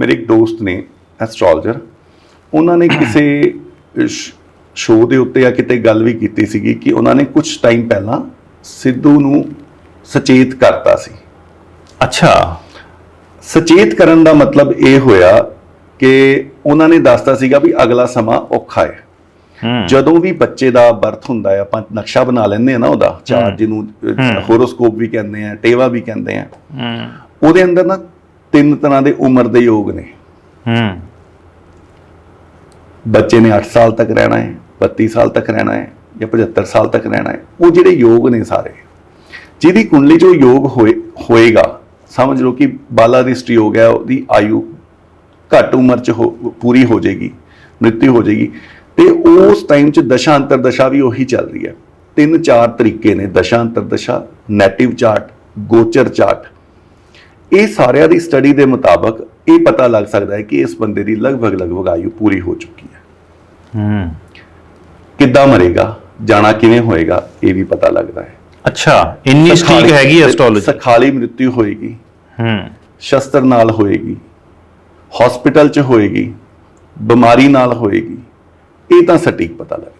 ਮੇਰੇ ਇੱਕ ਦੋਸਤ ਨੇ ਐਸਟ੍ਰੋਲੋਜਰ ਉਹਨਾਂ ਨੇ ਕਿਸੇ ਸ਼ੋਅ ਦੇ ਉੱਤੇ ਆ ਕਿਤੇ ਗੱਲ ਵੀ ਕੀਤੀ ਸੀਗੀ ਕਿ ਉਹਨਾਂ ਨੇ ਕੁਝ ਟਾਈਮ ਪਹਿਲਾਂ ਸਿੱਧੂ ਨੂੰ ਸਚੇਤ ਕਰਤਾ ਸੀ। ਅੱਛਾ। ਸਚੇਤ ਕਰਨ ਦਾ ਮਤਲਬ ਇਹ ਹੋਇਆ ਕਿ ਉਹਨਾਂ ਨੇ ਦੱਸਤਾ ਸੀਗਾ ਵੀ ਅਗਲਾ ਸਮਾਂ ਔਖਾ ਹੈ। ਜਦੋਂ ਵੀ ਬੱਚੇ ਦਾ ਬਰਥ ਹੁੰਦਾ ਹੈ ਆਪਾਂ ਨਕਸ਼ਾ ਬਣਾ ਲੈਂਦੇ ਆ ਨਾ ਉਹਦਾ ਚਾਰਟ ਜਿਹਨੂੰ ਹੋਰੋਸਕੋਪ ਵੀ ਕਹਿੰਦੇ ਆ ਟੇਵਾ ਵੀ ਕਹਿੰਦੇ ਆ। ਉਹਦੇ ਅੰਦਰ ਨਾ ਤਿੰਨ ਤਰ੍ਹਾਂ ਦੇ ਉਮਰ ਦੇ ਯੋਗ ਨੇ। ਹੂੰ। ਬੱਚੇ ਨੇ 8 ਸਾਲ ਤੱਕ ਰਹਿਣਾ ਹੈ 32 ਸਾਲ ਤੱਕ ਰਹਿਣਾ ਹੈ ਜਾਂ 75 ਸਾਲ ਤੱਕ ਰਹਿਣਾ ਹੈ ਉਹ ਜਿਹੜੇ ਯੋਗ ਨੇ ਸਾਰੇ ਜਿਹਦੀ ਕੁੰਡਲੀ 'ਚ ਉਹ ਯੋਗ ਹੋਏ ਹੋਏਗਾ ਸਮਝ ਲਓ ਕਿ ਬਾਲਾ ਦੀ ਯੋਗ ਹੈ ਉਹਦੀ ਆਯੂ ਘੱਟ ਉਮਰ 'ਚ ਪੂਰੀ ਹੋ ਜਾਏਗੀ ਮ੍ਰਿਤਿੂ ਹੋ ਜਾਏਗੀ ਤੇ ਉਸ ਟਾਈਮ 'ਚ ਦਸ਼ਾ ਅੰਤਰ ਦਸ਼ਾ ਵੀ ਉਹੀ ਚੱਲ ਰਹੀ ਹੈ। ਤਿੰਨ ਚਾਰ ਤਰੀਕੇ ਨੇ ਦਸ਼ਾ ਅੰਤਰ ਦਸ਼ਾ ਨੈਟਿਵ ਚਾਰਟ ਗੋਚਰ ਚਾਰਟ ਇਹ ਸਾਰਿਆਂ ਦੀ ਸਟੱਡੀ ਦੇ ਮੁਤਾਬਕ ਇਹ ਪਤਾ ਲੱਗ ਸਕਦਾ ਹੈ ਕਿ ਇਸ ਬੰਦੇ ਦੀ ਲਗਭਗ ਲਗਭਗ ਆਯੂ ਪੂਰੀ ਹੋ ਚੁੱਕੀ ਹੈ। ਹੂੰ। ਕਿੱਦਾਂ ਮਰੇਗਾ ਜਾਣਾ ਕਿਵੇਂ ਹੋਏਗਾ ਇਹ ਵੀ ਪਤਾ ਲੱਗਦਾ ਹੈ। ਅੱਛਾ ਇੰਨੀ ਸਟੀਕ ਹੈਗੀ ਐਸਟ੍ਰੋਲੋਜੀ ਸਖਾਲੀ ਮ੍ਰਿਤਿੂ ਹੋਏਗੀ। ਹੂੰ। ਸ਼ਸਤਰ ਨਾਲ ਹੋਏਗੀ। ਹਸਪੀਟਲ 'ਚ ਹੋਏਗੀ। ਬਿਮਾਰੀ ਨਾਲ ਹੋਏਗੀ। ਇਹ ਤਾਂ ਸਟੀਕ ਪਤਾ ਲੱਗ